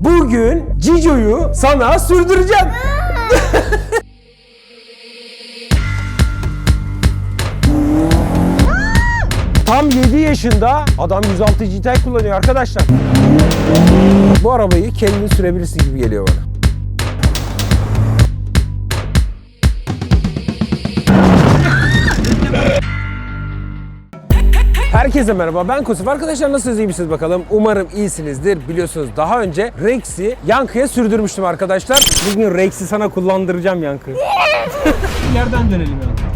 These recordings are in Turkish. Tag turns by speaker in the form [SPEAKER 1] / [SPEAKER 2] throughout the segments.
[SPEAKER 1] Bugün Cico'yu sana sürdüreceğim. Tam 7 yaşında adam 106 GTI kullanıyor arkadaşlar. Bu arabayı kendin sürebilirsin gibi geliyor bana. Herkese merhaba ben Kusuf. Arkadaşlar nasılsınız iyi misiniz bakalım? Umarım iyisinizdir. Biliyorsunuz daha önce Rex'i Yankı'ya sürdürmüştüm arkadaşlar. Bugün Rex'i sana kullandıracağım Yankı.
[SPEAKER 2] Yerden dönelim yani.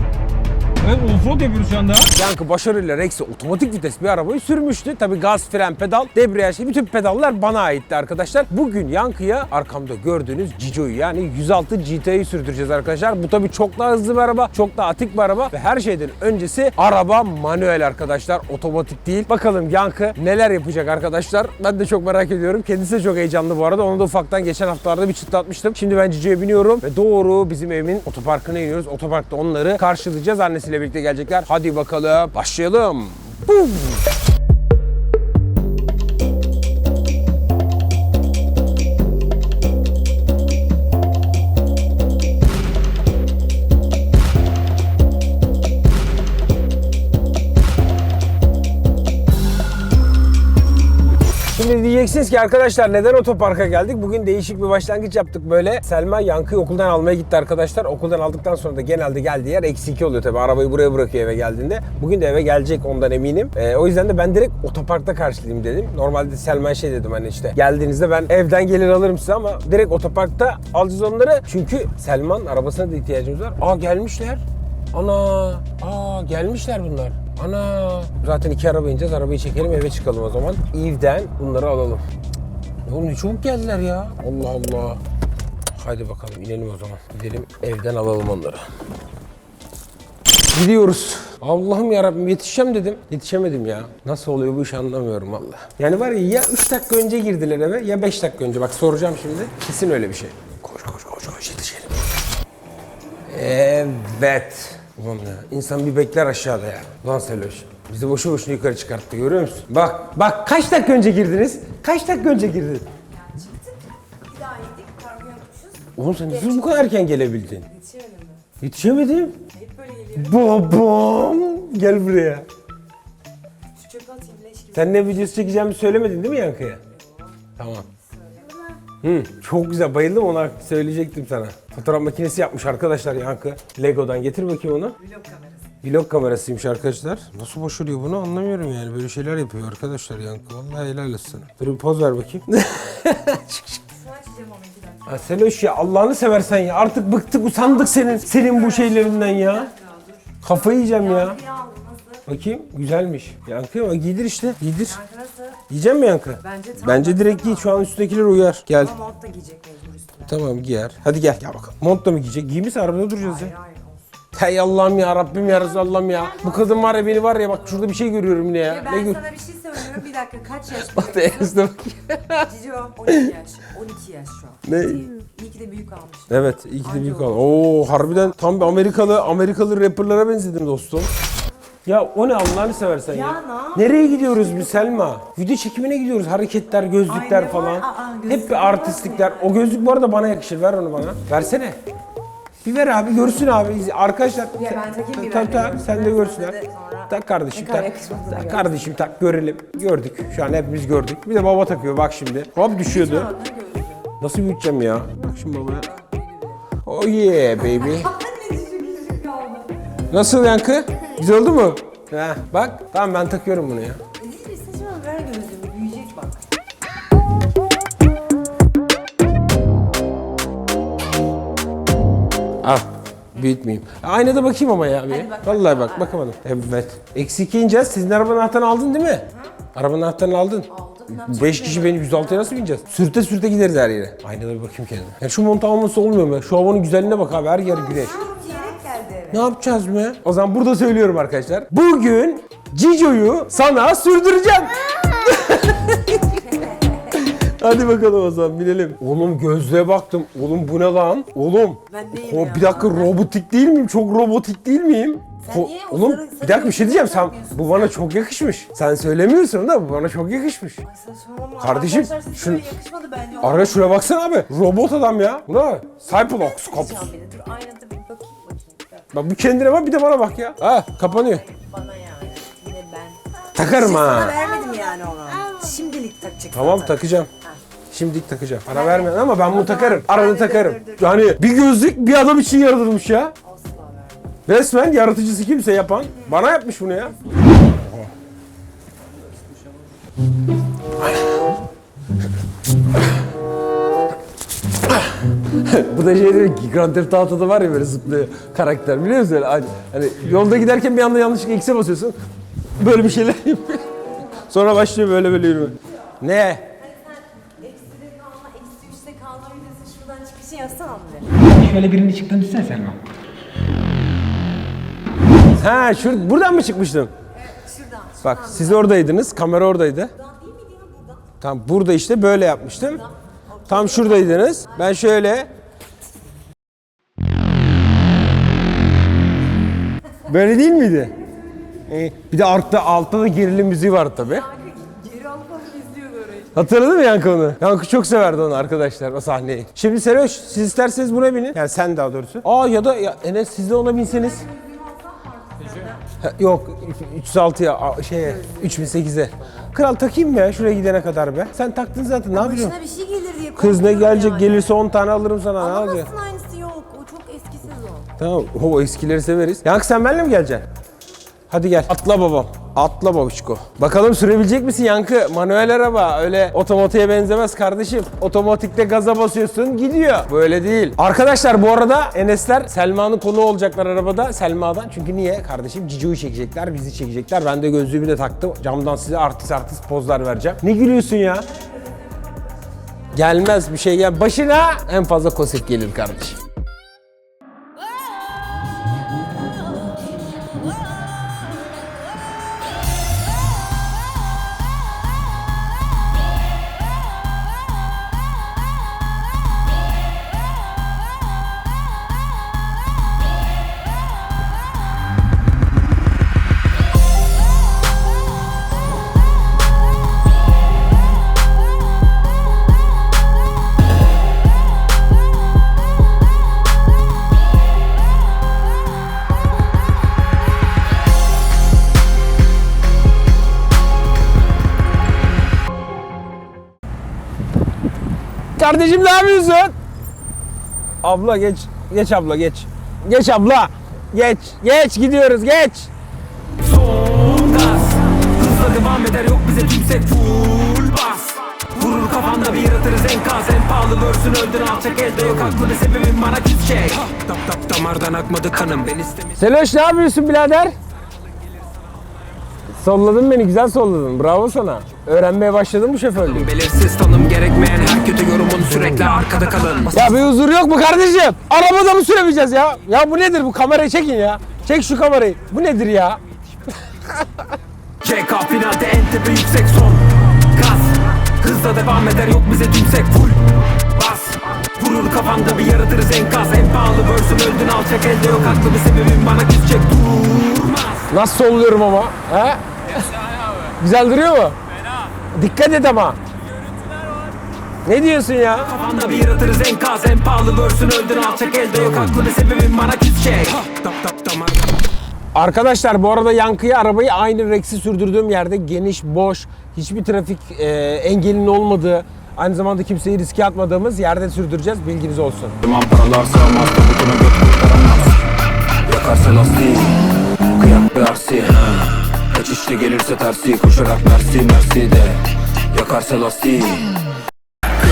[SPEAKER 2] Evet offroad yapıyoruz şu anda.
[SPEAKER 1] Yankı başarıyla Rex'i otomatik vites bir arabayı sürmüştü. Tabi gaz, fren, pedal, debriyaj bütün pedallar bana aitti arkadaşlar. Bugün Yankı'ya arkamda gördüğünüz Cico'yu yani 106 GT'yi sürdüreceğiz arkadaşlar. Bu tabi çok daha hızlı bir araba, çok daha atik bir araba ve her şeyden öncesi araba manuel arkadaşlar. Otomatik değil. Bakalım Yankı neler yapacak arkadaşlar. Ben de çok merak ediyorum. Kendisi de çok heyecanlı bu arada. Onu da ufaktan geçen haftalarda bir çıtlatmıştım. Şimdi ben Cico'ya biniyorum ve doğru bizim evimin otoparkına iniyoruz. Otoparkta onları karşılayacağız. Annesiyle birlikte gelecekler. Hadi bakalım başlayalım. Bum. Diyeceksiniz ki arkadaşlar neden otoparka geldik? Bugün değişik bir başlangıç yaptık böyle. Selma Yankı'yı okuldan almaya gitti arkadaşlar. Okuldan aldıktan sonra da genelde geldiği yer eksi iki oluyor tabii. Arabayı buraya bırakıyor eve geldiğinde. Bugün de eve gelecek ondan eminim. Ee, o yüzden de ben direkt otoparkta karşılayayım dedim. Normalde Selma'ya şey dedim hani işte geldiğinizde ben evden gelir alırım size ama direkt otoparkta alacağız onları. Çünkü Selman arabasına da ihtiyacımız var. Aa gelmişler. Ana, aa gelmişler bunlar. Ana. Zaten iki araba ineceğiz. Arabayı çekelim eve çıkalım o zaman. Eve'den bunları alalım. Oğlum ne çabuk geldiler ya. Allah Allah. Haydi bakalım inelim o zaman. Gidelim evden alalım onları. Gidiyoruz. Allah'ım yarabbim yetişeceğim dedim. Yetişemedim ya. Nasıl oluyor bu iş anlamıyorum valla. Yani var ya ya 3 dakika önce girdiler eve ya 5 dakika önce. Bak soracağım şimdi. Kesin öyle bir şey. Koş koş koş koş yetişelim. Evet. Ulan ya insan bir bekler aşağıda ya. Lan Seloş. Bizi boşu boşuna yukarı çıkarttı görüyor musun? Bak bak kaç dakika önce girdiniz? Kaç dakika önce girdin?
[SPEAKER 3] Bir daha yedik, kargo.
[SPEAKER 1] Oğlum sen nasıl bu kadar erken gelebildin?
[SPEAKER 3] Yetişemedim?
[SPEAKER 1] Yetişemedim.
[SPEAKER 3] Hep böyle geliyor.
[SPEAKER 1] Babam. Gel buraya.
[SPEAKER 3] Şu çöpe atayım leş gibi.
[SPEAKER 1] Sen ne videosu çekeceğimi söylemedin değil mi Yankı'ya? Tamam. Hı, çok güzel bayıldım ona söyleyecektim sana. Fotoğraf makinesi yapmış arkadaşlar Yankı. Lego'dan getir bakayım onu.
[SPEAKER 3] Vlog kamerası.
[SPEAKER 1] Vlog kamerasıymış arkadaşlar. Nasıl başarıyor bunu anlamıyorum yani. Böyle şeyler yapıyor arkadaşlar Yankı. Vallahi helal olsun. sana. Dur bir poz ver bakayım.
[SPEAKER 3] Şunu açacağım ama iki dakika.
[SPEAKER 1] ya Seloş ya Allah'ını seversen ya. Artık bıktık usandık senin senin bu şeylerinden ya. Kafayı yiyeceğim ya.
[SPEAKER 3] Yankıyı aldım nasıl?
[SPEAKER 1] Bakayım güzelmiş. Yankı ama giydir işte. Giydir.
[SPEAKER 3] Yankı nasıl?
[SPEAKER 1] Yiyecek mi Yankı?
[SPEAKER 3] Bence tam
[SPEAKER 1] Bence direkt giy. Şu an üstündekiler uyar. Gel.
[SPEAKER 3] Ama mont da giyecek mecbur üstüne.
[SPEAKER 1] Tamam giyer. Hadi gel. Gel bakalım. Mont da mı giyecek? Giymişse arabada duracağız
[SPEAKER 3] Hayır
[SPEAKER 1] ya.
[SPEAKER 3] hayır.
[SPEAKER 1] Hey Allah'ım ya Rabbim ya Resulallah'ım ya. Bu kadın var ya beni var ya bak şurada bir şey görüyorum yine ya.
[SPEAKER 3] Ya
[SPEAKER 1] Ne
[SPEAKER 3] ben
[SPEAKER 1] gör?
[SPEAKER 3] sana bir şey söylüyorum. Bir dakika kaç yaş
[SPEAKER 1] Bak da? Enes'e bak.
[SPEAKER 3] Cici o 12 yaş. 12 yaş şu an.
[SPEAKER 1] Ne?
[SPEAKER 3] İyi ki de büyük almış.
[SPEAKER 1] Evet iyi ki de büyük olan. Oo harbiden tam bir Amerikalı Amerikalı rapperlara benzedin dostum. Ya o ne Allah'ını seversen ya.
[SPEAKER 3] Ya ne
[SPEAKER 1] Nereye gidiyoruz biz Selma? Video çekimine gidiyoruz. Hareketler, gözlükler
[SPEAKER 3] Ay ne var?
[SPEAKER 1] falan.
[SPEAKER 3] Aa,
[SPEAKER 1] Hep
[SPEAKER 3] gözlük
[SPEAKER 1] bir
[SPEAKER 3] var
[SPEAKER 1] artistlikler. O gözlük bu arada bana yakışır. Ver onu bana. Versene. Bir ver abi görsün abi. Arkadaşlar.
[SPEAKER 3] Ya ben takayım bir ver.
[SPEAKER 1] tak sen de görsünler. Tak kardeşim
[SPEAKER 3] Ne kadar
[SPEAKER 1] tak. Tak kardeşim tak görelim. Gördük. Şu an hepimiz gördük. Bir de baba takıyor bak şimdi. Hop düşüyordu. Nasıl büyüteceğim ya? Bak şimdi babaya. Oh yeah baby. Nasıl yankı? Güzel oldu mu? Heh, bak tamam ben takıyorum bunu ya.
[SPEAKER 3] Mi? Saçma ver gözlüğümü. Büyüyecek bak.
[SPEAKER 1] Al. Büyütmeyeyim. Aynada bakayım ama ya. Bir.
[SPEAKER 3] Hadi bak,
[SPEAKER 1] Vallahi
[SPEAKER 3] bak.
[SPEAKER 1] bak bakamadım. Evet. Eksi iki ineceğiz. Sizin arabanın anahtarını aldın değil mi? Arabanın anahtarını aldın.
[SPEAKER 3] Aldım. Ne yapacağım?
[SPEAKER 1] 5 kişi beni 106'ya nasıl bineceğiz? Sürte sürte gideriz her yere. Aynada bir bakayım kendime. Ya şu montu alması olmuyor mu? Şu havanın güzelliğine bak abi her yer güneş. Ne yapacağız mı? O zaman burada söylüyorum arkadaşlar. Bugün Cico'yu sana sürdüreceğim. Hadi bakalım o zaman binelim. Oğlum gözlüğe baktım. Oğlum bu ne lan? Oğlum.
[SPEAKER 3] Ben değilim
[SPEAKER 1] O,
[SPEAKER 3] ya.
[SPEAKER 1] bir dakika robotik değil miyim? Çok robotik değil miyim?
[SPEAKER 3] Sen
[SPEAKER 1] Ko-
[SPEAKER 3] niye o
[SPEAKER 1] Oğlum
[SPEAKER 3] sarı-
[SPEAKER 1] bir dakika bir şey diyeceğim. Sen bu bana çok yakışmış. Sen söylemiyorsun da bu bana çok yakışmış. Kardeşim,
[SPEAKER 3] Arkadaşlar
[SPEAKER 1] şun-
[SPEAKER 3] yakışmadı bence.
[SPEAKER 1] Ara şuraya baksana abi. Robot adam ya. Bu ne? Cyclops kapı.
[SPEAKER 3] Yapacağım bir de. Dur aynada bir. Bak,
[SPEAKER 1] bir kendine bak bir de bana bak ya. Ha kapanıyor.
[SPEAKER 3] Bana yani. Yine ben.
[SPEAKER 1] Takarım
[SPEAKER 3] Sana
[SPEAKER 1] ha.
[SPEAKER 3] vermedim yani onu. Şimdilik takacaksın.
[SPEAKER 1] Tamam
[SPEAKER 3] zaten.
[SPEAKER 1] takacağım. Şimdilik takacağım. Para verme ama ben bunu takarım. Arada takarım. Yani bir gözlük bir adam için yaratılmış ya.
[SPEAKER 3] Asla vermem.
[SPEAKER 1] Resmen yaratıcısı kimse yapan bana yapmış bunu ya. Bu da şey değil ki Grand Theft Auto'da var ya böyle zıplıyor karakter biliyor musun? öyle? Hani, hani yolda giderken bir anda yanlışlıkla X'e basıyorsun. Böyle bir şeyler yapıyor. Sonra başlıyor böyle böyle yürüme. Ne?
[SPEAKER 3] Şuradan bir.
[SPEAKER 2] Şöyle birini çıktın düşsene Selma.
[SPEAKER 1] Ha şur buradan mı çıkmıştım?
[SPEAKER 3] Şuradan.
[SPEAKER 1] Bak siz oradaydınız, kamera oradaydı.
[SPEAKER 3] Buradan değil miydi ya buradan?
[SPEAKER 1] Tam burada işte böyle yapmıştım. Tam şuradaydınız. Ben şöyle Böyle değil miydi? Ee, bir de altta, altta da gerilim müziği vardı tabi.
[SPEAKER 3] Geri alıp alıp izliyordu orayı.
[SPEAKER 1] Hatırladın mı Yankı onu? Yankı çok severdi onu arkadaşlar o sahneyi. Şimdi Seroş siz isterseniz buna binin. Yani sen daha doğrusu. Aa ya da ya, Enes siz de ona binseniz. Ha, Yok 306'ya a- şeye 3008'e. Kral takayım mı ya şuraya gidene kadar be? Sen taktın zaten ne yapıyorsun?
[SPEAKER 3] Başına bir şey gelir diye
[SPEAKER 1] Kız ne
[SPEAKER 3] korkuyorum
[SPEAKER 1] gelecek
[SPEAKER 3] yani.
[SPEAKER 1] gelirse 10 tane alırım sana ne?
[SPEAKER 3] Alamazsın aynısı yok.
[SPEAKER 1] Tamam o eskileri severiz. Yankı sen benimle mi geleceksin? Hadi gel. Atla babam. Atla babuşko. Bakalım sürebilecek misin Yankı? Manuel araba öyle otomatiğe benzemez kardeşim. Otomatikte gaza basıyorsun gidiyor. Böyle değil. Arkadaşlar bu arada Enesler Selma'nın konu olacaklar arabada. Selma'dan. Çünkü niye? Kardeşim Cico'yu çekecekler, bizi çekecekler. Ben de gözlüğümü de taktım. Camdan size artist artist pozlar vereceğim. Ne gülüyorsun ya? Gelmez bir şey gel. Başına en fazla kosif gelir kardeşim. Kardeşim ne yapıyorsun? Abla geç. Geç abla geç. Geç abla. Geç. Geç gidiyoruz geç.
[SPEAKER 4] Son gaz Hızla devam eder yok bize kimse full bas Vurur kafanda bir yaratırız enkaz En pahalı vörsün öldün alçak elde yok aklını sebebin bana küs çek Dap dap damardan akmadı kanım ben istemiş
[SPEAKER 1] Seloş ne yapıyorsun birader? Solladın beni güzel solladın. Bravo sana. Öğrenmeye başladın mı şoförlüğü?
[SPEAKER 4] Belirsiz tanım gerekmeyen kötü yorumun sürekli arkada kalın
[SPEAKER 1] Ya bir huzur yok mu kardeşim? Arabada mı süremeyeceğiz ya? Ya bu nedir bu kamerayı çekin ya. Çek şu kamerayı. Bu nedir ya?
[SPEAKER 4] CK finalde en tepe yüksek son Gaz Hızla devam eder yok bize tümsek full Bas Vurur kafanda bir yaratırız enkaz En pahalı vörsün öldün alçak elde yok aklını sebebin bana küs çek Durmaz
[SPEAKER 1] Nasıl solluyorum ama? He? Güzel duruyor mu? Dikkat et ama. Ne diyorsun ya?
[SPEAKER 4] Kafanda bir yaratırız enkaz En pahalı vörsün öldün alçak elde yok. Aklını sebebin bana küs çek. Dap dap damar.
[SPEAKER 1] Arkadaşlar bu arada yankıya arabayı aynı Rex'i sürdürdüğüm yerde geniş, boş, hiçbir trafik e, engelinin olmadığı, aynı zamanda kimseyi riske atmadığımız yerde sürdüreceğiz. Bilginiz olsun.
[SPEAKER 5] Duman paralar sığmaz tabutuna göt kurtaramaz Yakarsa lastiği Kıyak bir arsi. Kaç işte gelirse tersi Koşarak mersi mersi de Yakarsa lastiği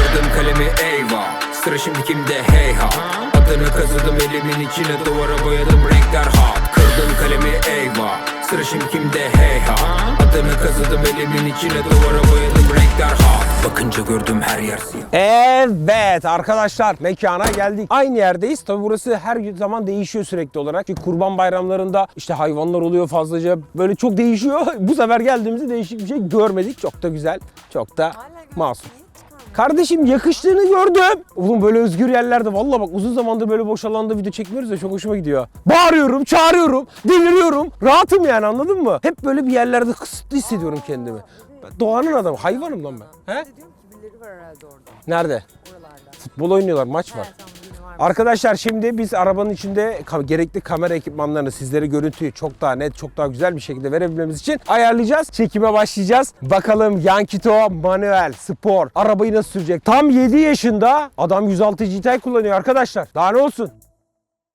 [SPEAKER 4] Kırdım kalemi eyvah Sıra şimdi kimde hey ha Adını kazıdım elimin içine Duvara boyadım renkler hot Kırdım kalemi eyvah Sıra şimdi kimde hey ha Adını kazıdım elimin içine Duvara boyadım renkler hot Bakınca gördüm her yer siyah
[SPEAKER 1] Evet arkadaşlar mekana geldik. Aynı yerdeyiz. Tabi burası her zaman değişiyor sürekli olarak. Çünkü kurban bayramlarında işte hayvanlar oluyor fazlaca. Böyle çok değişiyor. Bu sefer geldiğimizde değişik bir şey görmedik. Çok da güzel. Çok da masum. Kardeşim yakıştığını gördüm. Oğlum böyle özgür yerlerde valla bak uzun zamandır böyle boş alanda video çekmiyoruz ya çok hoşuma gidiyor. Bağırıyorum, çağırıyorum, deliriyorum. Rahatım yani anladın mı? Hep böyle bir yerlerde kısıtlı hissediyorum kendimi. Ben doğanın adamı, hayvanım lan ben. He?
[SPEAKER 3] Diyorum ki birileri var herhalde orada.
[SPEAKER 1] Nerede? Futbol oynuyorlar, maç var.
[SPEAKER 3] Evet, tamam.
[SPEAKER 1] Arkadaşlar şimdi biz arabanın içinde gerekli kamera ekipmanlarını sizlere görüntüyü çok daha net, çok daha güzel bir şekilde verebilmemiz için ayarlayacağız. Çekime başlayacağız. Bakalım Yankito Manuel Spor arabayı nasıl sürecek? Tam 7 yaşında adam 106 GTI kullanıyor arkadaşlar. Daha ne olsun?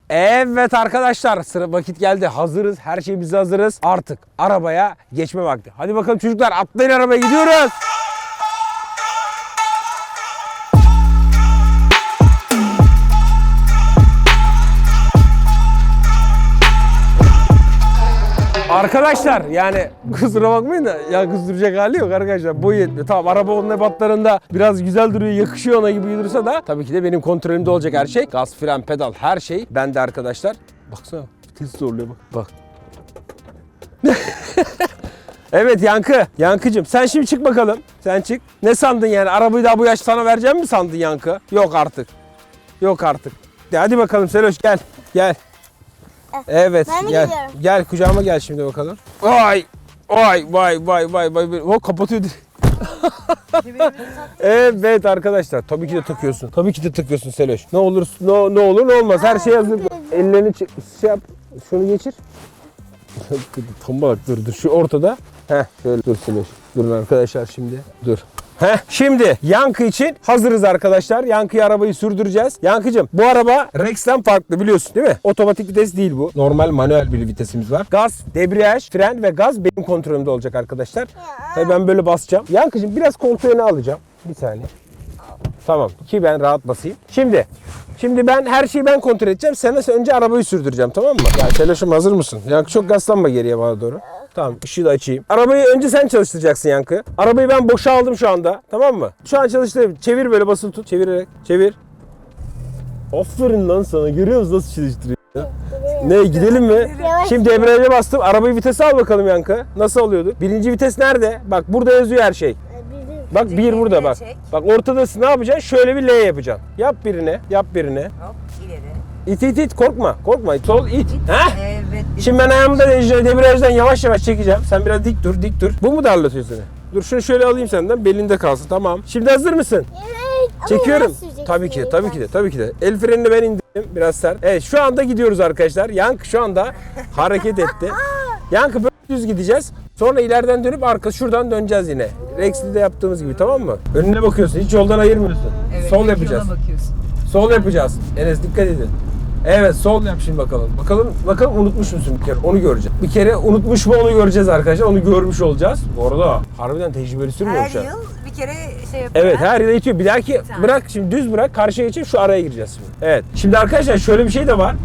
[SPEAKER 1] Evet arkadaşlar sıra vakit geldi. Hazırız. Her şeyimize hazırız. Artık arabaya geçme vakti. Hadi bakalım çocuklar atlayın arabaya gidiyoruz. Arkadaşlar yani kusura bakmayın da ya kızdıracak hali yok arkadaşlar boyu yetmiyor. Tamam araba onun ebatlarında biraz güzel duruyor yakışıyor ona gibi durursa da tabii ki de benim kontrolümde olacak her şey. Gaz, fren, pedal her şey bende arkadaşlar. Baksana vites zorluyor bak. Bak. evet Yankı. Yankıcım sen şimdi çık bakalım. Sen çık. Ne sandın yani arabayı daha bu yaş sana vereceğim mi sandın Yankı? Yok artık. Yok artık. De hadi bakalım Seloş gel. Gel. Evet
[SPEAKER 6] Ben
[SPEAKER 1] gel. Gel kucağıma gel şimdi bakalım. Vay. Vay vay vay vay vay. O kapatıyor. evet arkadaşlar tabii ki de takıyorsun. Tabii ki de takıyorsun Seloş. Ne olur ne, ne olur ne olmaz her şey hazır. Ellerini şey yap. Şunu geçir. Tam bak dur dur şu ortada. Heh şöyle dur Seloş. Durun arkadaşlar şimdi. Dur. Heh, şimdi yankı için hazırız arkadaşlar. Yankıya arabayı sürdüreceğiz. Yankıcım bu araba Rex'ten farklı biliyorsun değil mi? Otomatik vites değil bu. Normal manuel bir vitesimiz var. Gaz, debriyaj, fren ve gaz benim kontrolümde olacak arkadaşlar. Tabii ben böyle basacağım. Yankıcım biraz koltuğu öne alacağım. Bir saniye. Tamam ki ben rahat basayım. Şimdi Şimdi ben her şeyi ben kontrol edeceğim. Sen de önce arabayı sürdüreceğim tamam mı? Ya Seloş'um hazır mısın? Yankı çok gazlanma geriye bana doğru. Tamam ışığı da açayım. Arabayı önce sen çalıştıracaksın Yankı. Arabayı ben boşa aldım şu anda. Tamam mı? Şu an çalıştırayım. Çevir böyle basılı tut. Çevirerek. Çevir. Aferin lan sana. Görüyor musun nasıl çalıştırıyor? Ne gidelim mi?
[SPEAKER 6] Yavaş.
[SPEAKER 1] Şimdi debriyaja bastım. Arabayı vitese al bakalım Yankı. Nasıl oluyordu? Birinci vites nerede? Bak burada yazıyor her şey. Bak bir burada bak.
[SPEAKER 3] çek.
[SPEAKER 1] Bak ortadasın ne yapacaksın? Şöyle bir L yapacaksın. Yap birine, yap birine.
[SPEAKER 3] Hop ileri.
[SPEAKER 1] İt it it korkma. Korkma. Sol it. Heh.
[SPEAKER 3] Evet.
[SPEAKER 1] Şimdi ben ayağımı da de- debriyajdan yavaş yavaş çekeceğim. Sen biraz dik dur, dik dur. Bu mu darlatıyor seni? Dur şunu şöyle alayım senden. Belinde kalsın. Tamam. Şimdi hazır mısın?
[SPEAKER 6] Evet.
[SPEAKER 1] Çekiyorum. Tabii ki, tabii ki de, tabii ki de. El frenini ben indirdim biraz sert. Evet, şu anda gidiyoruz arkadaşlar. Yankı şu anda hareket etti. Yankı böyle düz gideceğiz. Sonra ileriden dönüp arka şuradan döneceğiz yine. Rex'li de yaptığımız gibi tamam mı? Önüne bakıyorsun. Hiç yoldan ayırmıyorsun. Sol yapacağız. Sol yapacağız. Enes dikkat edin. Evet sol yap şimdi bakalım. Bakalım bakalım unutmuş musun bir kere? Onu göreceğiz. Bir kere unutmuş mu onu göreceğiz arkadaşlar. Onu görmüş olacağız. Bu arada harbiden tecrübeli sürmüyor
[SPEAKER 3] Her
[SPEAKER 1] şu an.
[SPEAKER 3] yıl bir kere şey yapıyor.
[SPEAKER 1] Evet her yere itiyor. Bir dahaki
[SPEAKER 3] Tamam.
[SPEAKER 1] bırak şimdi düz bırak karşıya geçip şu araya gireceğiz şimdi. Evet. Şimdi arkadaşlar şöyle bir şey de var.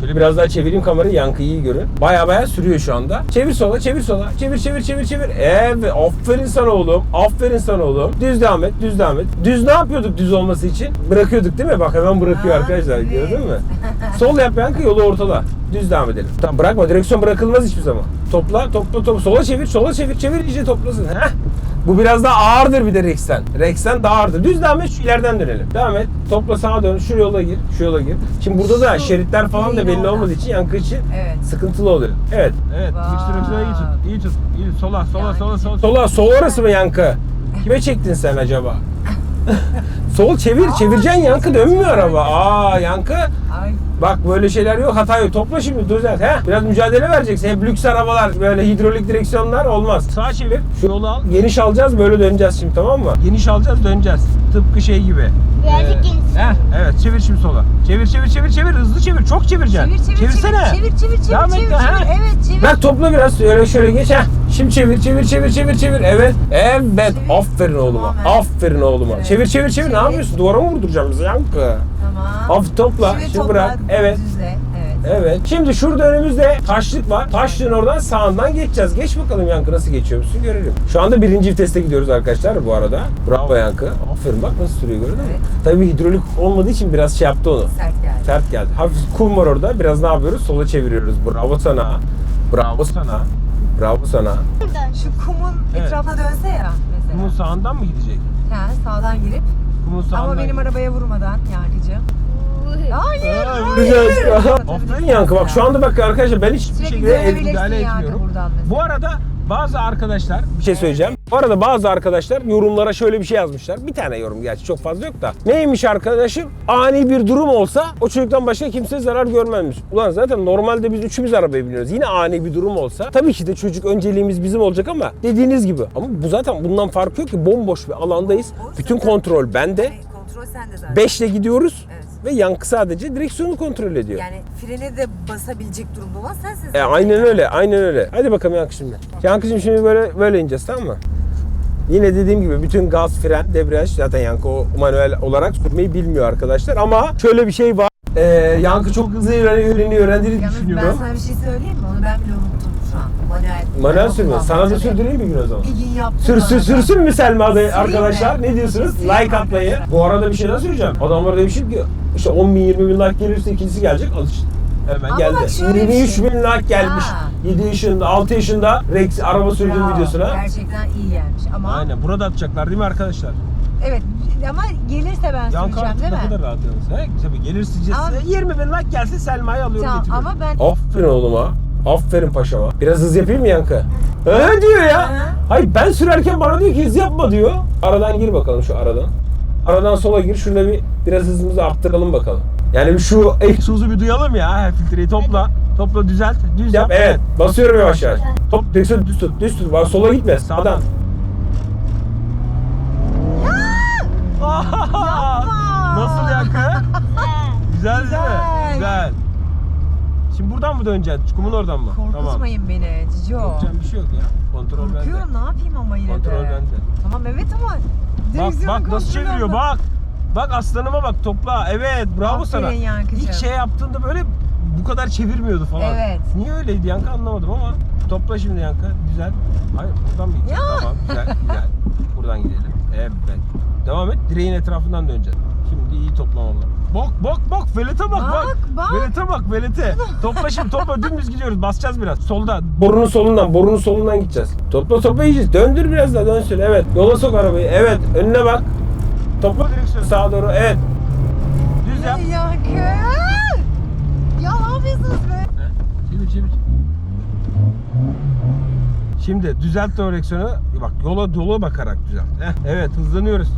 [SPEAKER 1] Şöyle biraz daha çevireyim kamerayı yankıyı iyi görün. Baya baya sürüyor şu anda. Çevir sola, çevir sola. Çevir, çevir, çevir, çevir. Evet, aferin sana oğlum. Aferin sana oğlum. Düz devam et, düz devam et. Düz ne yapıyorduk düz olması için? Bırakıyorduk değil mi? Bak hemen bırakıyor
[SPEAKER 3] Aa,
[SPEAKER 1] arkadaşlar.
[SPEAKER 3] evet.
[SPEAKER 1] Gördün mü? Sol yap yankı yolu ortala. Düz devam edelim. Tamam bırakma. Direksiyon bırakılmaz hiçbir zaman. Topla, topla, topla. Sola çevir, sola çevir, çevir iyice toplasın. Heh. Bu biraz daha ağırdır bir de Rex'ten. Rex'ten daha ağırdır. Düz devam et şu ileriden dönelim. Devam et. Topla sağa dön. Şu yola gir. Şu yola gir. Şimdi burada da şeritler falan da belli olmadığı için yankı için
[SPEAKER 3] Evet.
[SPEAKER 1] sıkıntılı oluyor. Evet.
[SPEAKER 2] Evet.
[SPEAKER 3] Vay.
[SPEAKER 2] Direksiyona iyi tut. İyi tut. İyi. Sola, sola,
[SPEAKER 3] Yani.
[SPEAKER 2] sola, sola.
[SPEAKER 1] Sola, sol orası mı yankı? Kime çektin sen acaba? sol çevir, çevireceksin yankı dönmüyor araba. Aa yankı. Bak böyle şeyler yok. Hata yok. Topla şimdi düzelt. He? Biraz mücadele vereceksin. Hep lüks arabalar, böyle hidrolik direksiyonlar olmaz. Sağa çevir. Şu yolu al. Geniş alacağız. Böyle döneceğiz şimdi tamam mı? Geniş alacağız döneceğiz. Tıpkı şey gibi.
[SPEAKER 6] Birazcık
[SPEAKER 1] Ee,
[SPEAKER 6] geniş.
[SPEAKER 1] Heh, evet çevir şimdi sola. Çevir çevir çevir çevir hızlı çevir. Çok çevireceksin.
[SPEAKER 3] Çevir çevir
[SPEAKER 1] Çevirsene.
[SPEAKER 3] çevir çevir çevir çevir
[SPEAKER 1] Devam et
[SPEAKER 3] çevir,
[SPEAKER 1] ha?
[SPEAKER 3] çevir. Evet çevir.
[SPEAKER 1] Bak topla biraz öyle şöyle geç ha. Şimdi çevir çevir çevir çevir çevir. Evet. Evet. Aferin oğluma.
[SPEAKER 3] Tamam,
[SPEAKER 1] Aferin oğluma.
[SPEAKER 3] Evet.
[SPEAKER 1] Çevir çevir çevir. Ne
[SPEAKER 3] Çevir.
[SPEAKER 1] yapıyorsun? Duvara mı vurduracağım bizi yankı?
[SPEAKER 3] Tamam.
[SPEAKER 1] Af topla.
[SPEAKER 3] Şimdi,
[SPEAKER 1] Şimdi
[SPEAKER 3] topla,
[SPEAKER 1] bırak. Evet.
[SPEAKER 3] Düzle. Evet.
[SPEAKER 1] Evet. Şimdi şurada önümüzde taşlık var. Taşlığın oradan sağından geçeceğiz. Geç bakalım Yankı nasıl geçiyor musun görelim. Şu anda birinci viteste gidiyoruz arkadaşlar bu arada. Bravo Yankı. Aferin bak nasıl sürüyor gördün mü?
[SPEAKER 3] Evet.
[SPEAKER 1] Tabii hidrolik olmadığı için biraz şey yaptı onu.
[SPEAKER 3] Sert geldi.
[SPEAKER 1] Sert geldi. Hafif kum var orada. Biraz ne yapıyoruz? Sola çeviriyoruz. Bravo sana. Bravo sana. Bravo sana.
[SPEAKER 3] Şu kumun
[SPEAKER 1] Evet.
[SPEAKER 3] etrafına dönse ya mesela.
[SPEAKER 1] Kumun sağından mı gidecek?
[SPEAKER 3] Ha, sağdan girip. Ama benim arabaya vurmadan yankıcığım. Hayır.
[SPEAKER 1] Güzel. Aferin Yankı bak şu anda bak arkadaşlar ben hiçbir
[SPEAKER 3] Sürekli
[SPEAKER 1] şekilde el müdahale
[SPEAKER 3] Yankı
[SPEAKER 1] etmiyorum.
[SPEAKER 3] buradan mesela.
[SPEAKER 1] Bu arada bazı arkadaşlar bir şey söyleyeceğim. Bu arada bazı arkadaşlar yorumlara şöyle bir şey yazmışlar. Bir tane yorum gerçi çok fazla yok da. Neymiş arkadaşım? Ani bir durum olsa o çocuktan başka kimse zarar görmezmiş. Ulan zaten normalde biz üçümüz arabaya biniyoruz. Yine ani bir durum olsa tabii ki de çocuk önceliğimiz bizim olacak ama dediğiniz gibi. Ama bu zaten bundan farkı yok ki bomboş bir alandayız. Bütün kontrol bende.
[SPEAKER 3] Kontrol sende zaten.
[SPEAKER 1] 5'le gidiyoruz
[SPEAKER 3] Evet.
[SPEAKER 1] Ve yankı sadece direksiyonu kontrol ediyor.
[SPEAKER 3] Yani frene de basabilecek durumda olan sensin.
[SPEAKER 1] E, aynen öyle, aynen öyle. Hadi bakalım Yankı şimdi. Yankıcığım şimdi böyle böyle ineceğiz tamam mı? Yine dediğim gibi bütün gaz, fren, debriyaj zaten Yankı o manuel olarak sürmeyi bilmiyor arkadaşlar. Ama şöyle bir şey var. Ee, Yankı çok hızlı öğreniyor, öğrendiğini
[SPEAKER 3] Yalnız ben
[SPEAKER 1] düşünüyorum.
[SPEAKER 3] sana bir şey söyleyeyim mi? Onu ben bile unuttum. Manuel.
[SPEAKER 1] Manuel sürme. Sana da sürdüreyim bir gün o zaman.
[SPEAKER 3] Bir gün yaptım.
[SPEAKER 1] Sür, sür, sürsün mü Selma
[SPEAKER 3] Süreyim
[SPEAKER 1] arkadaşlar? Ne diyorsunuz? Like atmayı. Bu arada bir şey daha söyleyeceğim. Adamlar demişim ki işte 10 bin 20 bin like gelirse ikincisi gelecek. Al işte. Hemen
[SPEAKER 3] Ama
[SPEAKER 1] geldi.
[SPEAKER 3] bak şöyle bir
[SPEAKER 1] 23
[SPEAKER 3] şey.
[SPEAKER 1] bin like gelmiş.
[SPEAKER 3] Ha.
[SPEAKER 1] 7 yaşında, 6 yaşında Rex araba sürdüğüm
[SPEAKER 3] Bravo.
[SPEAKER 1] videosuna.
[SPEAKER 3] Gerçekten iyi gelmiş ama
[SPEAKER 1] Aynen. Burada atacaklar değil mi arkadaşlar?
[SPEAKER 3] evet ama gelirse ben
[SPEAKER 1] Yankı
[SPEAKER 3] süreceğim
[SPEAKER 1] artık
[SPEAKER 3] değil
[SPEAKER 1] ne
[SPEAKER 3] mi?
[SPEAKER 1] kadar rahat yalnız. He? Tabii gelirse
[SPEAKER 3] Ama-
[SPEAKER 1] 20 bin like gelse Selma'yı alıyorum
[SPEAKER 3] Tamam,
[SPEAKER 1] getiriyorum.
[SPEAKER 3] ama ben
[SPEAKER 1] Aferin oğluma. Aferin paşama. Biraz hız yapayım mı Yankı? He diyor ya. Hayır ben sürerken bana diyor ki hız yapma diyor. Aradan gir bakalım şu aradan. Aradan sola gir. Şurada bir biraz hızımızı arttıralım bakalım. Yani bir şu egzozu bir duyalım ya. Filtreyi topla. Topla düzelt. Düz yap. Evet. Basıyorum yavaş yavaş. Top direksiyon düz tut. Düz tut. Bak sola gitme. Sağdan. Nasıl Yankı? Güzel değil mi? Şimdi buradan mı döneceksin? Kumun oradan mı?
[SPEAKER 3] korkutmayın beni Cicio.
[SPEAKER 1] Korkacağım bir şey yok ya. Kontrol bende.
[SPEAKER 3] Korkuyorum ne yapayım ama yine
[SPEAKER 1] Kontrol
[SPEAKER 3] de.
[SPEAKER 1] bende.
[SPEAKER 3] Tamam evet ama
[SPEAKER 1] Bak bak nasıl çeviriyor bak. Bak aslanıma bak topla. Evet bravo
[SPEAKER 3] Aferin
[SPEAKER 1] sana.
[SPEAKER 3] Yankıcığım.
[SPEAKER 1] İlk şey yaptığında böyle bu kadar çevirmiyordu falan.
[SPEAKER 3] Evet.
[SPEAKER 1] Niye öyleydi Yankı anlamadım ama. Topla şimdi Yankı. Güzel. Hayır buradan mı gideceğiz?
[SPEAKER 3] Ya.
[SPEAKER 1] Tamam güzel güzel. Buradan gidelim. Evet. Devam et. Direğin etrafından döneceğiz. Şimdi iyi toplamam lazım. Bak bak bak velete bak bak.
[SPEAKER 3] Bak, bak.
[SPEAKER 1] Velete bak velete. Topla şimdi topla dümdüz gidiyoruz. Basacağız biraz. Solda. Borunun solundan borunun solundan gideceğiz. Topla topla yiyeceğiz. Döndür biraz daha dönsün. Evet. Yola sok arabayı. Evet. Önüne bak. Topla direksiyon sağa doğru. Evet. Düz yap.
[SPEAKER 3] Ay Yankı. Ya ne yapıyorsunuz be?
[SPEAKER 1] Çevir çevir. Şimdi düzelt direksiyonu. Bak yola yola bakarak düzelt. Heh, evet hızlanıyoruz.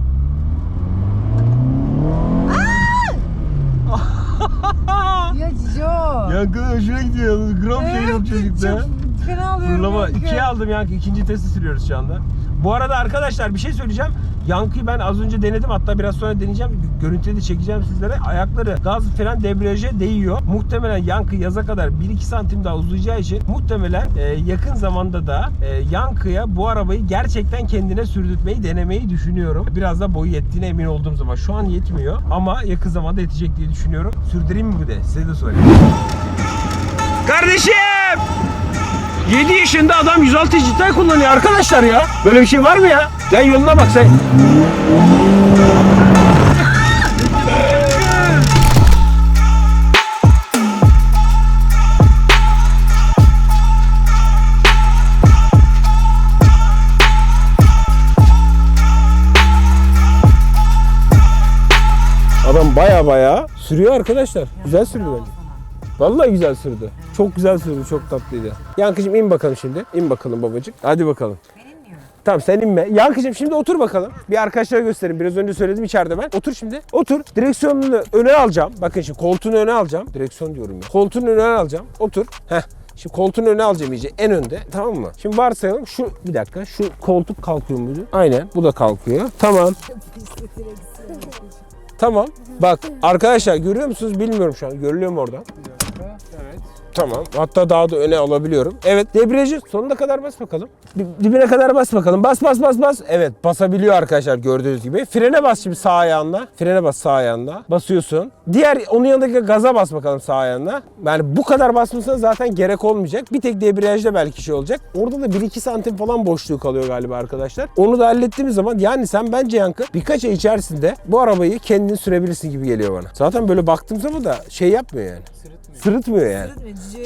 [SPEAKER 3] Cicio.
[SPEAKER 1] Yankı hoşuna gidiyor. Gram şey yok çocukta.
[SPEAKER 3] Çok fena alıyorum
[SPEAKER 1] Fırlama.
[SPEAKER 3] Yankı.
[SPEAKER 1] ikiye aldım Yankı. İkinci testi sürüyoruz şu anda. Bu arada arkadaşlar bir şey söyleyeceğim. Yankı'yı ben az önce denedim. Hatta biraz sonra deneyeceğim. Görüntüde de çekeceğim sizlere. Ayakları gaz fren debriyaja değiyor. Muhtemelen Yankı yaza kadar 1-2 santim daha uzayacağı için muhtemelen e, yakın zamanda da e, Yankı'ya bu arabayı gerçekten kendine sürdürtmeyi denemeyi düşünüyorum. Biraz da boyu yettiğine emin olduğum zaman. Şu an yetmiyor ama yakın zamanda yetecek diye düşünüyorum. Sürdüreyim mi bu de? Size de sorayım. Kardeşim! 7 yaşında adam 106 cidden kullanıyor arkadaşlar ya. Böyle bir şey var mı ya? Sen yoluna bak sen. Adam baya baya sürüyor arkadaşlar. Güzel sürüyor bence. Vallahi güzel sürdü. Çok güzel sürdü, çok tatlıydı. Yankıcığım in bakalım şimdi. İn bakalım babacık. Hadi bakalım. Tamam sen inme. Yankıcığım şimdi otur bakalım. Bir arkadaşlara göstereyim. Biraz önce söyledim içeride ben. Otur şimdi. Otur. Direksiyonunu öne alacağım. Bakın şimdi koltuğunu öne alacağım. Direksiyon diyorum ya. Koltuğunu öne alacağım. Otur. Heh. Şimdi koltuğun öne alacağım iyice en önde tamam mı? Şimdi varsayalım şu bir dakika şu koltuk kalkıyor muydu? Aynen bu da kalkıyor. Tamam. Tamam. Bak arkadaşlar görüyor musunuz bilmiyorum şu an. Görülüyor mu oradan? Tamam. Hatta daha da öne alabiliyorum. Evet. Debriyajı sonuna kadar bas bakalım. Di- Dibine kadar bas bakalım. Bas bas bas bas. Evet. Basabiliyor arkadaşlar gördüğünüz gibi. Frene bas şimdi sağ ayağınla. Frene bas sağ ayağınla. Basıyorsun. Diğer onun yanındaki gaza bas bakalım sağ ayağınla. Yani bu kadar basmışsan zaten gerek olmayacak. Bir tek debriyajda belki şey olacak. Orada da 1-2 santim falan boşluğu kalıyor galiba arkadaşlar. Onu da hallettiğimiz zaman yani sen bence Yankı birkaç ay içerisinde bu arabayı kendin sürebilirsin gibi geliyor bana. Zaten böyle baktığım zaman da şey yapmıyor yani. Sırıtmıyor yani.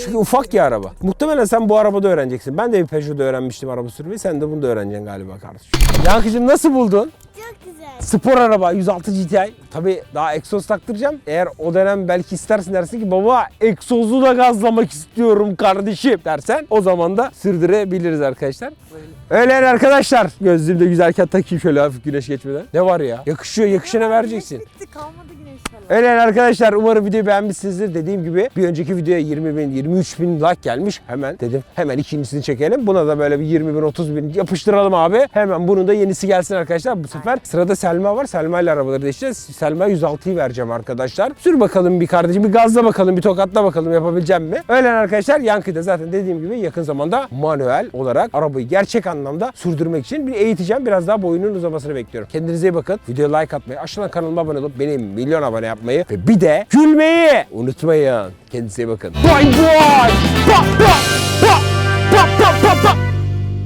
[SPEAKER 1] Çünkü ufak ya araba. Muhtemelen sen bu arabada öğreneceksin. Ben de bir Peugeot'da öğrenmiştim araba sürmeyi. Sen de bunu da öğreneceksin galiba kardeşim. Yankıcığım nasıl buldun?
[SPEAKER 6] Çok güzel.
[SPEAKER 1] Spor araba 106 GTI. Tabi daha egzoz taktıracağım. Eğer o dönem belki istersin dersin ki baba egzozu da gazlamak istiyorum kardeşim dersen o zaman da sürdürebiliriz arkadaşlar. Öyle yani arkadaşlar. Gözlüğümü de güzelken takayım şöyle hafif güneş geçmeden. Ne var ya? Yakışıyor yakışına vereceksin.
[SPEAKER 3] Bitti kalmadı güneş falan.
[SPEAKER 1] Öyle yani arkadaşlar umarım videoyu beğenmişsinizdir. Dediğim gibi bir önceki videoya 20 bin 23 bin like gelmiş. Hemen dedim hemen ikincisini çekelim. Buna da böyle bir 20 bin 30 bin yapıştıralım abi. Hemen bunun da yenisi gelsin arkadaşlar. Bu sefer sırada Selma var. Selma ile arabaları değişeceğiz. Selma 106'yı vereceğim arkadaşlar. Sür bakalım bir kardeşim. Bir gazla bakalım. Bir tokatla bakalım yapabileceğim mi? Öyle arkadaşlar Yankı'da zaten dediğim gibi yakın zamanda manuel olarak arabayı gerçek anlamda sürdürmek için bir eğiteceğim. Biraz daha boyunun uzamasını bekliyorum. Kendinize iyi bakın. Videoya like atmayı, aşağıdan kanalıma abone olup benim milyon abone yapmayı ve bir de gülmeyi unutmayın. Kendinize iyi bakın. Bye bye. Pa, pa, pa, pa, pa, pa.